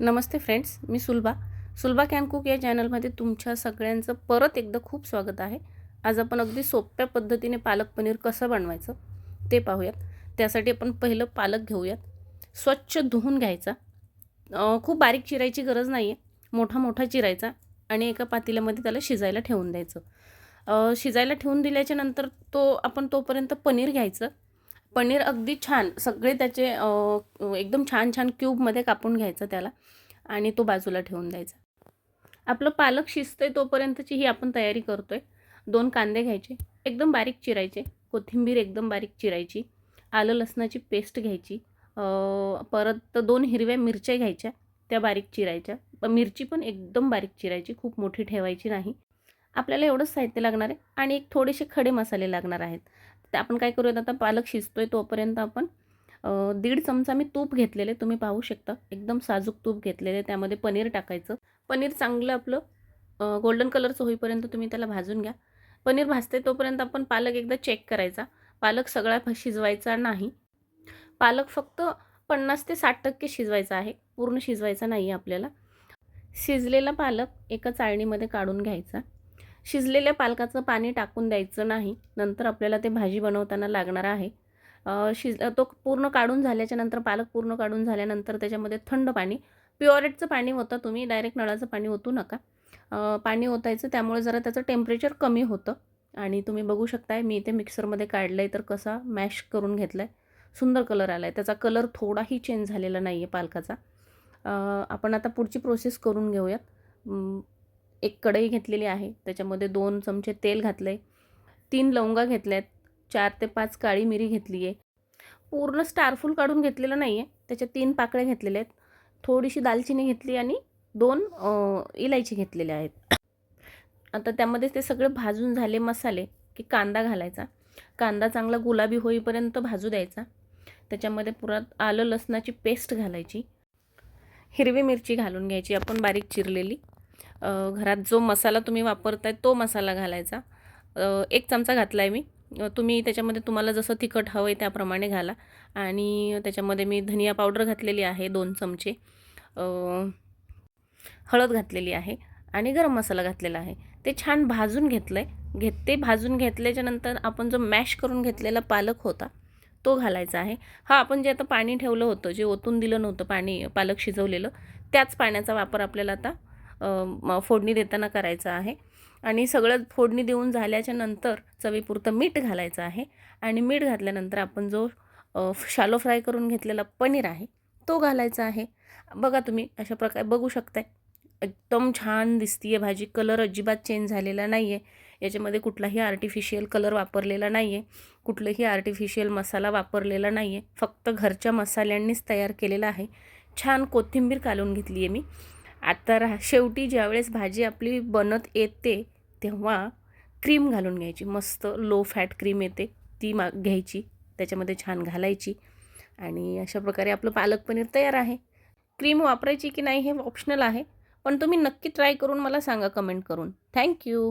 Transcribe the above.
नमस्ते friends मी Sulabha. Sulabha can cook या चॅनलमध्ये तुमच्या सगळ्यांचं परत एकदा खूप स्वागत आहे. आज आपण अगदी सोप्या पद्धतीने पालक पनीर कसं बनवायचं ते पाहूयात. त्यासाठी आपण पहिलं पालक घेऊयात. स्वच्छ धुवून घ्यायचा. खूप बारीक चिरायची गरज नाही आहे मोठा मोठा चिरायचा आणि एका पातेल्यामध्ये त्याला शिजायला ठेवून द्यायचं. शिजायला ठेवून दिल्याच्या नंतर तो आपण तोपर्यंत पनीर घ्यायचं. पनीर अगदी छान. सगळे त्याचे एकदम छान छान क्यूबमध्ये कापून घ्यायचं त्याला आणि तो बाजूला ठेवून द्यायचा. आपलं पालक शिजतंय तोपर्यंतची ही आपण तयारी करतो आहे दोन कांदे घ्यायचे. एकदम बारीक चिरायचे. कोथिंबीर एकदम बारीक चिरायची. आलं लसणाची पेस्ट घ्यायची. परत दोन हिरव्या मिरच्या घ्यायच्या. त्या बारीक चिरायच्या. मिरची पण एकदम बारीक चिरायची. खूप मोठी ठेवायची नाही. आपल्याला एवढंच साहित्य लागणार आहे आणि एक थोडेसे खडे मसाले लागणार आहेत. तर आपण काय करूयात आता पालक शिजतोय तोपर्यंत आपण दीड चमचा मी तूप घेतलेले तुम्ही पाहू शकता. एकदम साजूक तूप घेतलेले त्यामध्ये पनीर टाकायचं. पनीर चांगलं आपलं गोल्डन कलरचं होईपर्यंत तुम्ही त्याला भाजून घ्या. पनीर भाजते तोपर्यंत आपण पालक एकदा चेक करायचा. पालक सगळा शिजवायचा नाही. पालक फक्त पन्नास ते साठ टक्के शिजवायचा आहे. पूर्ण शिजवायचा नाही आहे आपल्याला. शिजलेला पालक एका चाळणीमध्ये काढून घ्यायचा. शिजलेल्या पालकाचं पाणी टाकून द्यायचं नाही. नंतर आपल्याला ते भाजी बनवताना लागणार आहे. शिज तो पूर्ण काढून झाल्याच्यानंतर पालक पूर्ण काढून झाल्यानंतर त्याच्यामध्ये थंड पाणी प्युअरेटचं पाणी होतं तुम्ही डायरेक्ट नळाचं पाणी ओतू नका. पाणी ओतायचं त्यामुळे जरा त्याचं टेम्परेचर कमी होतं. आणि तुम्ही बघू शकताय मी इथे मिक्सरमध्ये काढलं आहे तर कसा मॅश करून घेतला आहे सुंदर कलर आला आहे त्याचा कलर थोडाही चेंज झालेला नाही आहे पालकाचा आपण आता पुढची प्रोसेस करून घेऊयात. एक कढई घेतलेली आहे. त्याच्यामध्ये दोन चमचे तेल घातलं आहे तीन लवंगा घेतल्या आहेत चार ते पाच काळी मिरी घेतली आहे पूर्ण स्टारफुल काढून घेतलेलं नाही आहे त्याच्या तीन पाकळ्या घेतलेल्या आहेत. थोडीशी दालचिनी घेतली आणि दोन इलायची घेतलेल्या आहेत. आता त्यामध्ये ते सगळे भाजून झाले मसाले की कांदा घालायचा. कांदा चांगला गुलाबी होईपर्यंत भाजू द्यायचा. त्याच्यामध्ये पुरात आलं लसणाची पेस्ट घालायची. हिरवी मिरची घालून घ्यायची. आपण बारीक चिरलेली. घरात जो मसाला तुम्ही वापरताय तो मसाला घालायचा. एक चमचा घातला आहे मी तुम्ही त्याच्यामध्ये तुम्हाला जसं तिखट हवं आहे त्याप्रमाणे घाला. आणि त्याच्यामध्ये मी धनिया पावडर घातलेली आहे दोन चमचे. हळद घातलेली आहे आणि गरम मसाला घातलेला आहे. ते छान भाजून घेतलं आहे घेत ते भाजून घेतल्याच्यानंतर आपण जो मॅश करून घेतलेला पालक होता तो घालायचा आहे. हा आपण जे आता पाणी ठेवलं होतं जे ओतून दिलं नव्हतं पाणी पालक शिजवलेलं त्याच पाण्याचा वापर आपल्याला आता फोडणी देताना करायचं आहे. आणि सगळं फोडणी देऊन झाल्याच्यानंतर चवीपुरतं मीठ घालायचं आहे. आणि मीठ घातल्यानंतर आपण जो शालो फ्राय करून घेतलेला पनीर आहे तो घालायचा आहे. बघा तुम्ही अशा प्रकारे बघू शकताय. एकदम छान दिसतीये भाजी. कलर अजिबात चेंज झालेला नाही आहे याच्यामध्ये कुठलाही आर्टिफिशियल कलर वापरलेला नाही आहे कुठलंही आर्टिफिशियल मसाला वापरलेला नाही आहे फक्त घरच्या मसाल्यांनीच तयार केलेला आहे. छान कोथिंबीर कालून घेतली आहे मी. आता रा शेवटी ज्यावेळेस भाजी आपली बनत येते तेव्हा क्रीम घालून घ्यायची. मस्त लो फॅट क्रीम येते ती मा घ्यायची. त्याच्यामध्ये छान घालायची. आणि अशा प्रकारे आपलं पालक पनीर तयार आहे. क्रीम वापरायची की नाही हे ऑप्शनल आहे. पण तुम्ही नक्की ट्राय करून मला सांगा कमेंट करून. थँक्यू